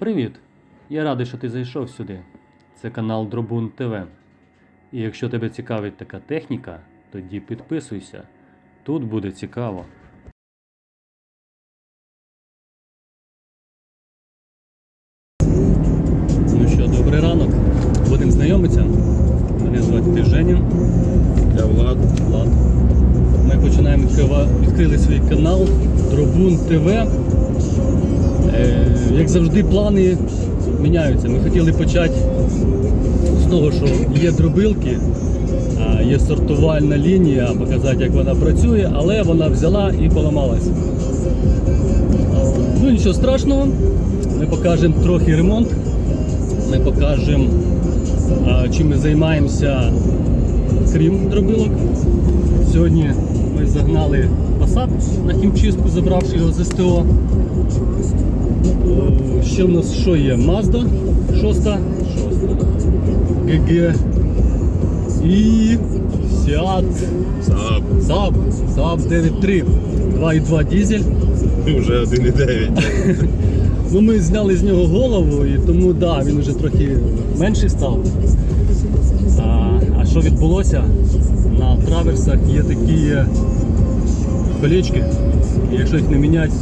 Привіт! Я радий, що ти зайшов сюди. Це канал Дробун ТВ. І якщо тебе цікавить така техніка, тоді підписуйся. Тут буде цікаво. Ну що, добрий ранок. Будемо знайомитися. Мене звати Женя. Я Влад. Влад. Ми починаємо відкрили свій канал Дробун ТВ. Е, як завжди, плани міняються. Ми хотіли почати з того, що є дробилки, є сортувальна лінія, показати, як вона працює, але вона взяла і поламалась. Ну нічого страшного, ми покажемо трохи ремонт, ми покажемо, чим ми займаємося, крім дробилок. Сьогодні ми загнали Passat на хімчистку, забравши його з СТО. О, Ще в нас що є? Mazda 6, ГГ і Seat Сап. Saab, Saab 9.3, 2.2 дизель. Вже 1,9. Ну, ми зняли з нього голову, і тому да, він вже трохи менший став. А, а що відбулося? На траверсах є такі е, колечки, і якщо їх не міняти,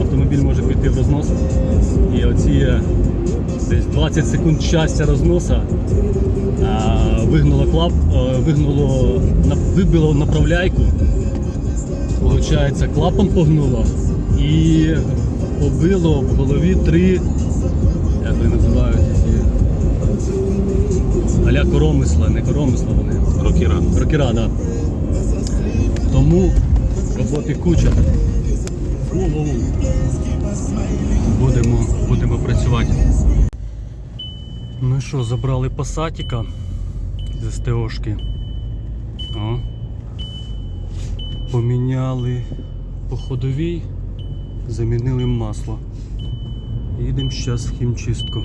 автомобіль може піти в рознос. І оці е, десь 20 секунд щастя розноса а, вигнуло клап, е, вигнуло, вибило направляйку. Получається, клапан погнуло і побило в голові три, як вони називають ці аля коромисла, не коромисла вони. Рокіра. Рокера, да. Тому роботи куча. Воу-воу. Будемо, будемо працювати. Ну що, забрали пасатіка з СТОшки. О. Поміняли по ходовій, замінили масло. Їдемо зараз в хімчистку.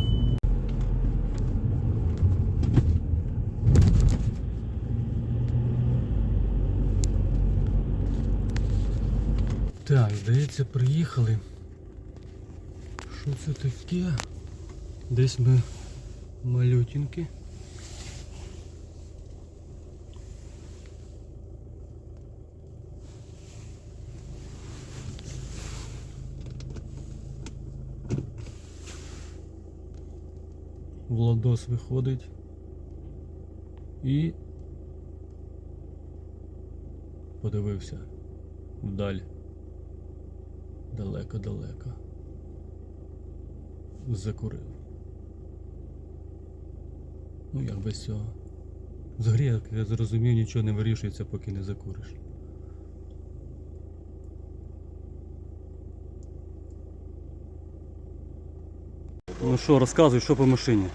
Так, здається, приїхали. Що це таке? Десь ми малютінки. Владос виходить і подивився вдаль. Далеко-далеко. Закурив. Ну як без цього. Взагалі, як я зрозумів, нічого не вирішується, поки не закуриш. Ну що, розказуй, що по машині?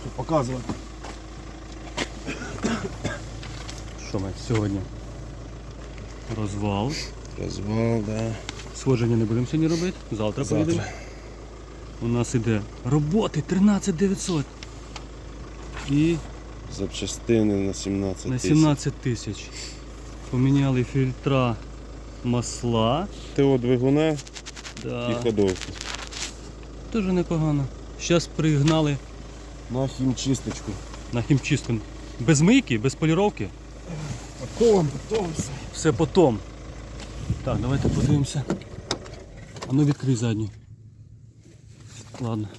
Що Показувати. Що ми сьогодні? Розвал. Розвал, да. Сходження не будемо сьогодні робити. Завтра, Завтра. поїдемо. У нас іде роботи 13 900. І Запчастини на 17 тисяч. на 17 тисяч. Поміняли фільтра масла. ТО двигуна і Да. ходовки. Дуже непогано. Зараз пригнали На хімчисточку. на хімчистку. Без мийки, без поліровки. Потом, потом все. Все потом. Так, давайте подивимося. А ну відкрий задню. Ладно.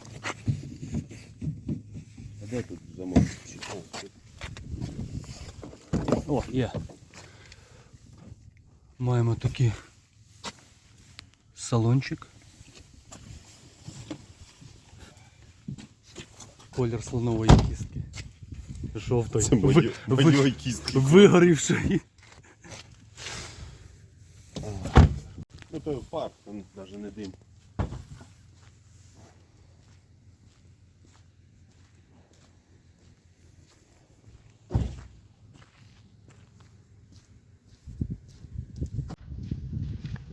А де тут замок? О, тут. О, є. Маємо такий салончик. Колір слонової кістки. Жовтої. Це Ви- мої, ви- мої кістки. Вигорівшої. То пар, там навіть не дим.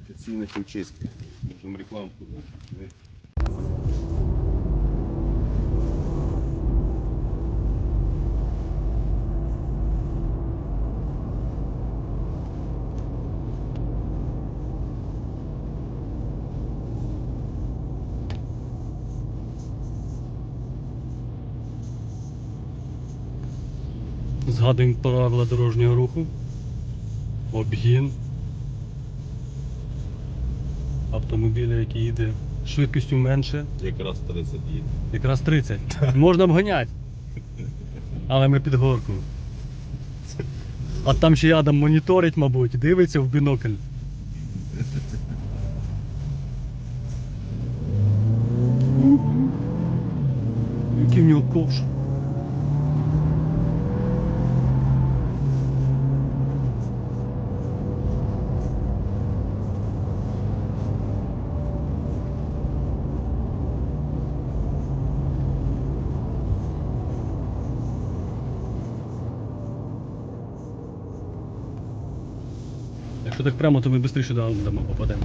Офіційна хімчистка. Можемо рекламку. Згадуємо правила дорожнього руху. Обгін. Автомобіля, який їде швидкістю менше, Якраз 30 їде. якраз 30. Можна обганяти. Але ми під горку. А там ще Адам моніторить, мабуть, дивиться в бінокль. Який в нього ковш. Якщо так прямо, то ми швидше до Адама попадемо.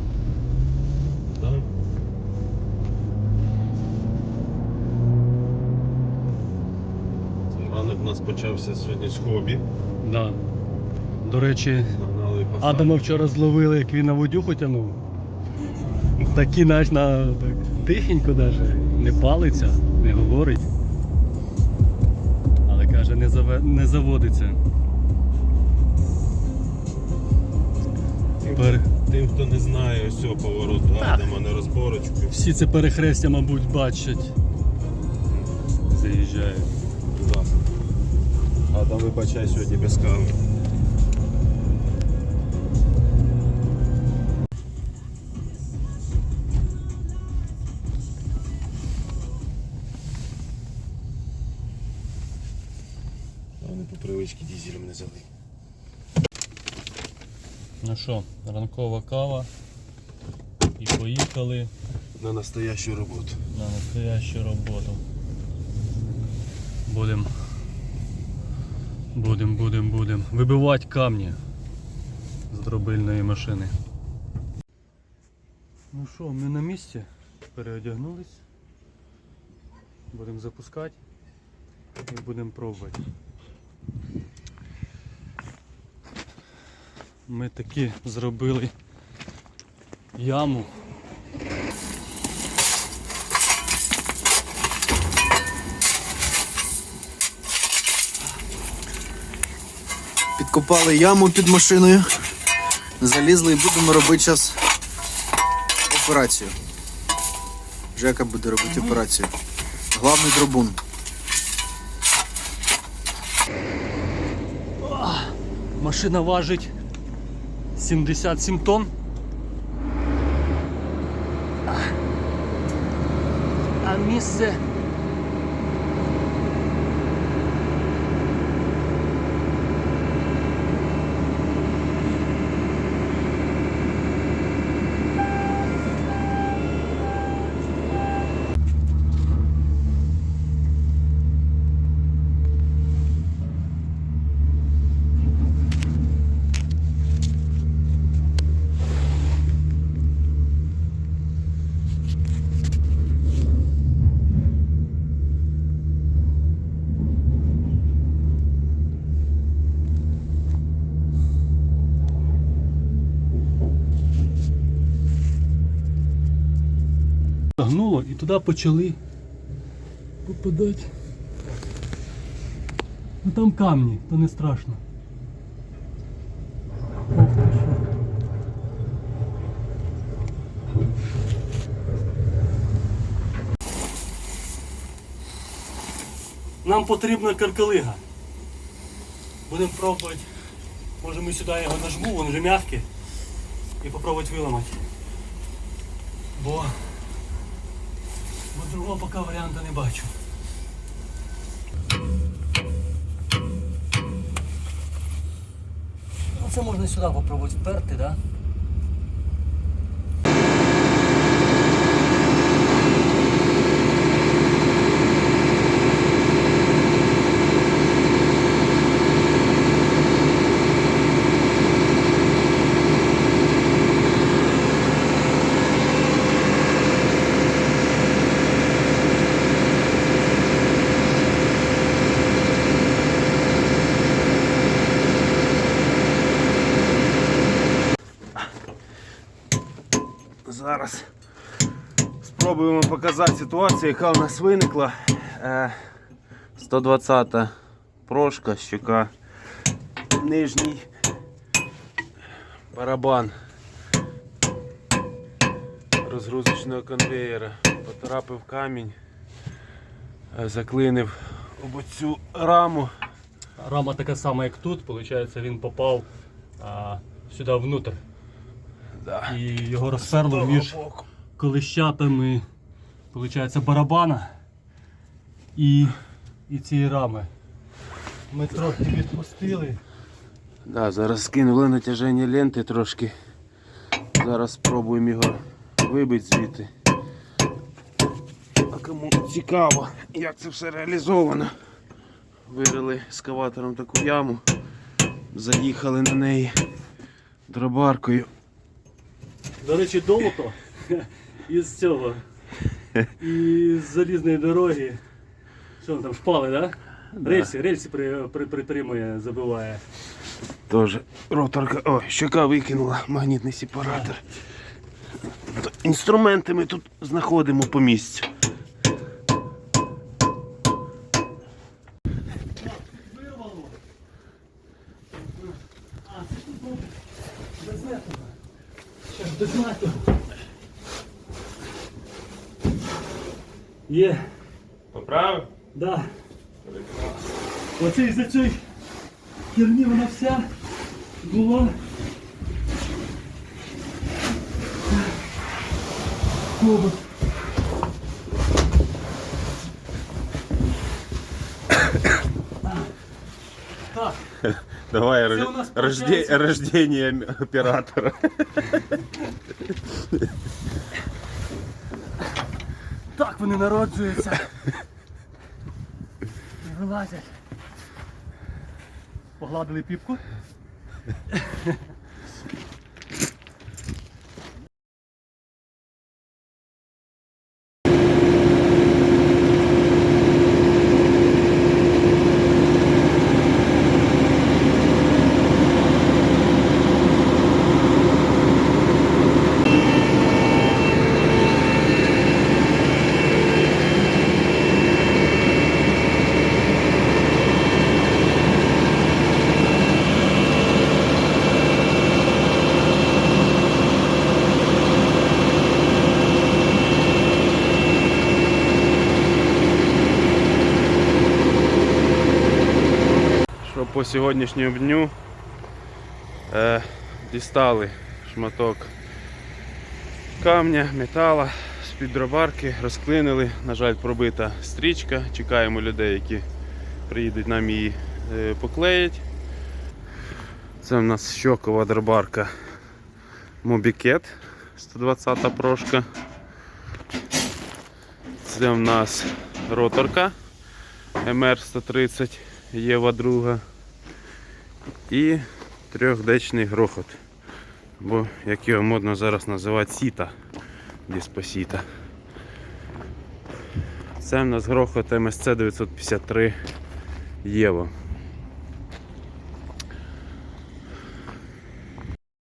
Ранок у нас почався сьогодні з хобі. Да. До речі. Адама вчора зловили, як він на водюху тягнув. Такі наш на так, тихенько даже, не палиться, не говорить. Але каже, не, заве, не заводиться. Пер... тим, хто не знає ось цього повороту Адама на розборочку. Всі це перехрестя, мабуть, бачать. Заїжджають. Адам вибачай сьогодні без кави. Вони по привичці дізелем не залив. Ну що, ранкова кава. І поїхали На настоящу роботу. на настоящу роботу. Будем. Будем, будем, будем. Вибивати камні з дробильної машини. Ну що, ми на місці. Переодягнулись. Будемо запускати і будемо пробувати. Ми таки зробили яму. Підкопали яму під машиною. Залізли і будемо робити зараз операцію. Жека буде робити операцію. Главний дробун. Машина важить 77 тонн. А місце. Загнуло і туди почали попадати. Ну там камні, то не страшно. Нам потрібна каркалига. Будемо пробувати. Може ми сюди його нажму, він вже м'який. І попробувати виламати. Бо Бо другого поки варіанту не бачу. Ну це можна сюди попробувати вперти, да? Зараз спробуємо показати ситуацію, яка у нас виникла. Е, 120 прошка, щека, нижній барабан розгрузочного конвеєра. Потрапив камінь, е, заклинив цю раму. Рама така сама, як тут, виходить, він попав а, сюди внутрь. Да. І його розперло між колищатами, виходить, барабана і, і цієї рами. Ми трохи відпустили. Да, зараз скинули натяження ленти трошки. Зараз спробуємо його вибити звідти. А кому цікаво, як це все реалізовано. Вирили ескаватором таку яму, заїхали на неї дробаркою. До речі, долото із цього. Із залізної дороги. Що там шпали, да? Рельси, рельси при, при, притримує, забиває. Тоже роторка. О, щека викинула магнітний сепаратор. Інструменти ми тут знаходимо по місцю. Поправив? да. Оце із-за цієї херні вона вся була. Кобот. Так. Давай Це рож- у нас рожде- получається- рождение м- оператора. Так вони народжуються. Вилазять. Погладили піпку. Що по сьогоднішньому дню е, дістали шматок камня, метала з-під дробарки, розклинили. На жаль, пробита стрічка. Чекаємо людей, які приїдуть нам її е, поклеять. Це в нас щокова дробарка Мобікет 120 прошка. Це в нас роторка МР-130 Єва друга. І трьохдечний грохот. Бо як його модно зараз називати сіта. Діспосіта. Це в нас грохот МСЦ 953 Єва.